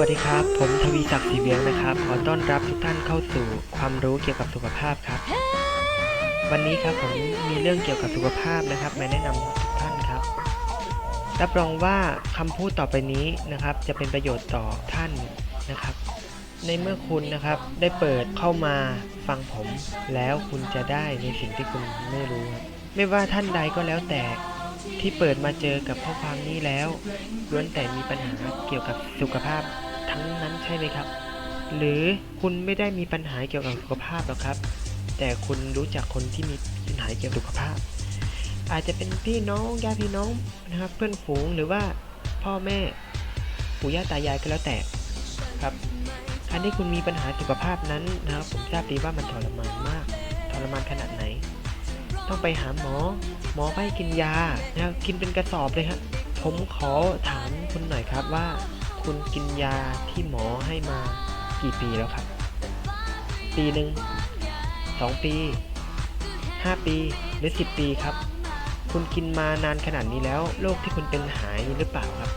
วัสดีครับ ผมทวีศักดิ์ศรีเวียงนะครับ ขอต้อนรับทุกท่านเข้าสู่ความรู้เกี่ยวกับสุขภาพครับ วันนี้ครับผมมีเรื่องเกี่ยวกับสุขภาพนะครับมาแนะนำทุกท่านครับ รับรองว่าคำพูดต่อไปนี้นะครับ จะเป็นประโยชน์ต่อท่านนะครับ ในเมื่อคุณนะครับได้เปิดเข้ามาฟังผม แล้วคุณจะได้ในสิ่งที่คุณไม่รู้ ไม่ว่าท่านใดก็แล้วแต่ที่เปิดมาเจอกับข้อความนี้แล้วล้วนแต่มีปัญหาเกี่ยวกับสุขภาพ ทั้งนั้นใช่ไหมครับ หรือคุณไม่ได้มีปัญหาเกี่ยวกับสุขภาพหรอกครับ แต่คุณรู้จักคนที่มีปัญหาเกี่ยวกับสุขภาพ อาจจะเป็นพี่น้องญาติพี่น้องนะครับ เพื่อนฝูงหรือว่าพ่อแม่ปู่ย่าตายายก็แล้วแต่ครับการที่คุณมีปัญหาสุขภาพนั้นนะครับ ผมทราบดีว่ามันทรมานมากทรมานขนาดไหน ต้องไปหาหมอ หมอก็ให้กินยานะครับกินเป็นกระสอบเลยครับผมขอถามคุณหน่อยครับว่า คุณกินยาที่หมอให้มากี่ปีแล้วครับ ปีหนึ่งสองปีห้าปีหรือสิบปีครับ คุณกินมานานขนาดนี้แล้วโรคที่คุณเป็นหายหรือเปล่าครับ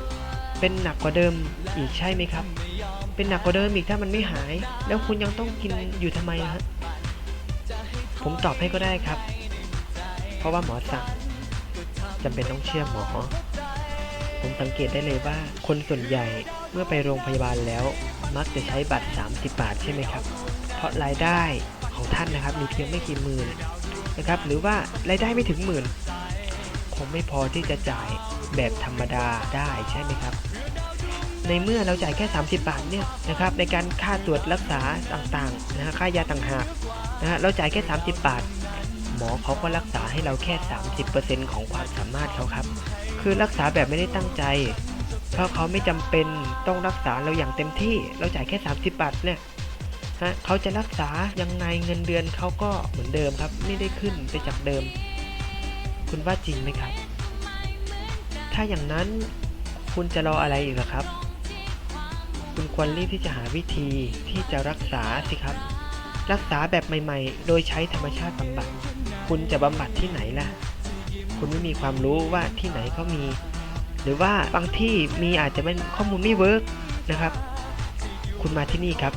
เป็นหนักกว่าเดิมอีกใช่ไหมครับ เป็นหนักกว่าเดิมอีกถ้ามันไม่หาย แล้วคุณยังต้องกินอยู่ทำไมฮะผมตอบให้ก็ได้ครับ เพราะว่าหมอสั่งจำเป็นต้องเชื่อหมอ ผมสังเกตได้เลยว่า คนส่วนใหญ่เมื่อไปโรงพยาบาลแล้ว มักจะใช้บัตร 30 บาทใช่ไหมครับ เพราะรายได้ของท่านนะครับ มีเพียงไม่กี่หมื่นนะครับ หรือว่ารายได้ไม่ถึงหมื่นคงไม่พอที่จะจ่ายแบบธรรมดาได้ใช่ไหมครับ ในเมื่อเราจ่ายแค่ 30 บาทเนี่ยนะครับในการค่าตรวจรักษาต่างๆนะฮะค่ายาต่างหากนะฮะเราจ่ายแค่ 30 บาท มอเขาก็รักษาให้เราแค่ 30%ของความสามารถเขาครับ คือรักษาแบบไม่ได้ตั้งใจ เพราะเขาไม่จำเป็นต้องรักษาเราอย่างเต็มที่ เราจ่ายแค่ 30 บาทเนี่ยฮะเขาจะรักษายังไงเงินเดือนเขาก็เหมือนเดิมครับ ไม่ได้ขึ้นไปจากเดิม คุณว่าจริงไหมครับ ถ้าอย่างนั้นคุณจะรออะไรอีกล่ะครับ คุณควรรีบที่จะหาวิธีที่จะรักษาสิครับ รักษาแบบใหม่ ๆ โดยใช้ธรรมชาติบำบัด คุณจะบำบัดที่ไหนล่ะ คุณไม่มีความรู้ว่าที่ไหนเขามี หรือว่าบางที่มีอาจจะเป็นข้อมูลไม่เวิร์กนะครับ คุณมาที่นี่ครับ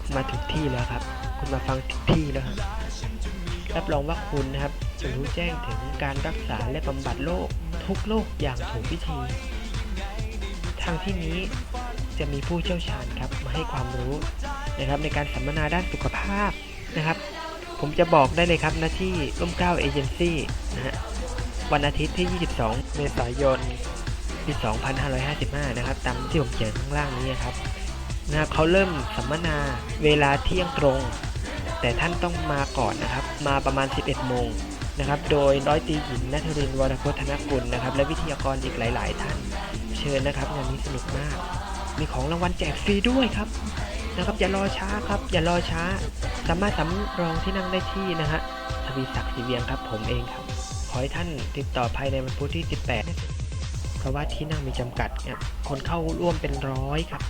คุณมาถูกที่แล้วครับ คุณมาฟังถูกที่แล้วครับรับรองว่าคุณนะครับจะรู้แจ้งถึงการรักษาและบำบัดโรคทุกโรคอย่างถูกวิธี ทางที่นี้จะมีผู้เชี่ยวชาญครับมาให้ความรู้นะครับในการสัมมนาด้านสุขภาพนะครับ ผมจะบอกได้เลยครับหน้าที่ร่มเก้าเอเจนซี่นะฮะวันอาทิตย์ที่ 22 เมษายนปี 2555 นะครับ ตามที่ผมเขียนข้างล่างนี้ครับนะครับเขาเริ่มสัมมนาเวลาเที่ยงตรง แต่ท่านต้องมาก่อนนะครับ มาประมาณ 11 โมงนะครับ โดยร้อยตีหญิงนัทรินวรพจน์ธนกุลนะครับ และวิทยากรอีกหลาย ๆ ท่าน เชิญนะครับงานนี้สนุกมาก มีของรางวัลแจกฟรีด้วยครับ นะครับ อย่ารอช้าครับ อย่ารอช้า สามารถสำรองที่นั่งได้ที่นะฮะทวีศักดิ์ศรีเวียงครับ ผมเองครับ ขอให้ท่านติดต่อภายในวันพุธที่ 18 เพราะว่าที่นั่งมีจำกัดครับคนเข้าร่วมเป็นร้อยครับ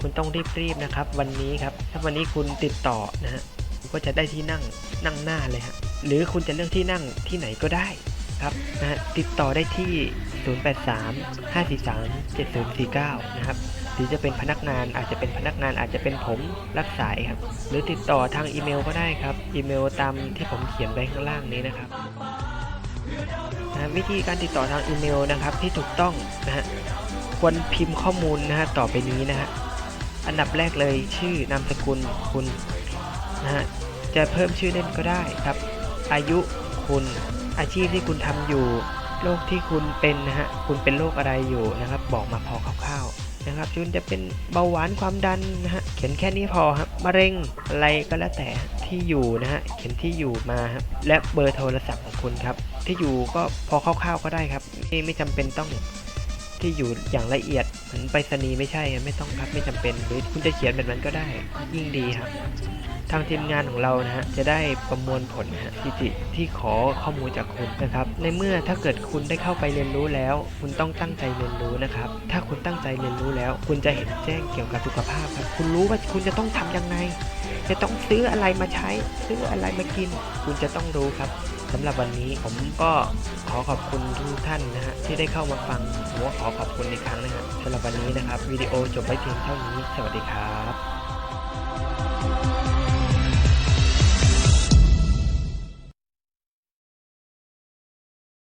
คุณต้องรีบๆนะครับ วันนี้ครับ ถ้าวันนี้คุณติดต่อนะฮะก็จะได้ที่นั่งนั่งหน้าเลยฮะหรือคุณจะเลือกที่นั่งที่ไหนก็ได้ครับนะฮะติดต่อได้ที่ 083 543 7049 นะครับ หรือจะเป็นพนักงานอาจจะเป็นพนักงานอาจจะเป็นผมรับสายครับ หรือติดต่อทางอีเมลก็ได้ครับ อีเมลตามที่ผมเขียนไว้ข้างล่างนี้นะครับนะวิธีการติดต่อทางอีเมลนะครับที่ถูกต้องนะฮะควรพิมพ์ข้อมูลนะฮะต่อไปนี้นะฮะอันดับแรกเลยชื่อนามสกุลคุณนะฮะจะเพิ่มชื่อเล่นก็ได้ครับ อายุคุณอาชีพที่คุณทำอยู่โรคที่คุณเป็นนะฮะคุณเป็นโรคอะไรอยู่นะครับ บอกมาพอคร่าวๆ นะครับคุณจะเป็นเบาหวานความดันนะฮะเขียนแค่นี้พอครับมะเร็งอะไรก็แล้วแต่ที่อยู่นะฮะเขียนที่อยู่มาครับและเบอร์โทรศัพท์ของคุณครับที่อยู่ก็พอคร่าวๆก็ได้ครับไม่ไม่จำเป็นต้อง ที่อยู่อย่างละเอียดเหมือนไปรษณีย์ไม่ใช่ไม่ต้องครับไม่จำเป็น หรือคุณจะเขียนแบบนั้นก็ได้ ยิ่งดีครับทางทีมงานของเรานะฮะจะได้ประมวลผลนะฮะที่ทที่ขอข้อมูลจากคุณนะครับ ในเมื่อถ้าเกิดคุณได้เข้าไปเรียนรู้แล้ว คุณต้องตั้งใจเรียนรู้นะครับ ถ้าคุณตั้งใจเรียนรู้แล้ว คุณจะเห็นแจ้งเกี่ยวกับสุขภาพครับคุณรู้ว่าคุณจะต้องทำยังไง จะต้องซื้ออะไรมาใช้ ซื้ออะไรมากิน คุณจะต้องรู้ครับ สำหรับวันนี้ผมก็ขอขอบคุณทุกท่านนะฮะที่ได้เข้ามาฟังผมก็ขอขอบคุณอีกครั้งนะฮะสำหรับวันนี้นะครับวิดีโอจบไปเพียงเท่านี้ สวัสดีครับ